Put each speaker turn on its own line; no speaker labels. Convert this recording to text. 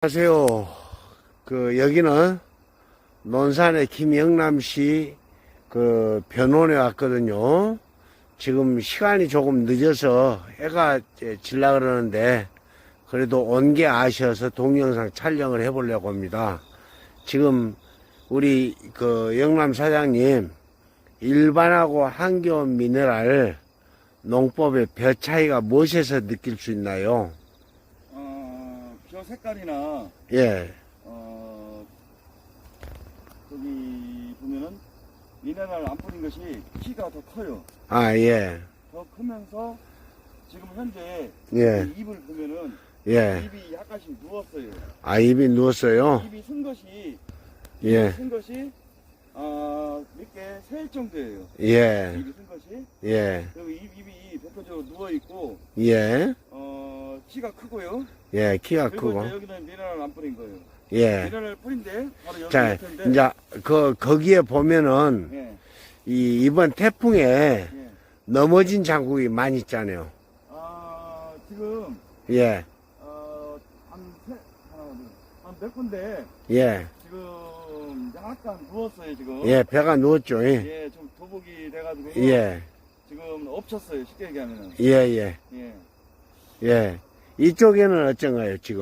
안녕하세요. 그, 여기는 논산의 김영남시 그 변원에 왔거든요. 지금 시간이 조금 늦어서 해가 질라 그러는데 그래도 온 게 아쉬워서 동영상 촬영을 해보려고 합니다. 지금 우리 그 영남 사장님 일반하고 한겨운 미네랄 농법의 별 차이가 무엇에서 느낄 수 있나요?
어, 벼 색깔이나,
예,
어, 저기 보면은 미네랄 안 뿌린 것이 키가 더 커요.
아, 예,
더 크면서 지금 현재
예,
이 입을 보면은
예.
입이 약간씩 누웠어요.
아, 입이 누웠어요?
입이 쓴 것이,
예,
쓴 것이, 아, 몇개 세일 정도예요.
예,
입이 쓴 것이.
예,
그리고 입, 입이 대표적으로 누워 있고,
예,
어, 키가 크고요.
예, 키가
그리고
크고,
이제 여기는 미네랄 안 뿌린 거예요.
예.
미네랄 뿌린데, 바로 여기
자,
밑인데.
이제, 그, 거기에 보면은,
예,
이, 이번 태풍에
예.
넘어진 장국이 많이 있잖아요.
아, 지금,
예,
어, 한 세, 한몇 군데,
예,
지금, 약간 누웠어요, 지금.
예, 배가 누웠죠. 예,
예, 좀 도복이 돼가지고.
예,
지금 엎쳤어요, 쉽게 얘기하면은.
예, 예,
예.
예. 이쪽에는 어쩐가요, 지금?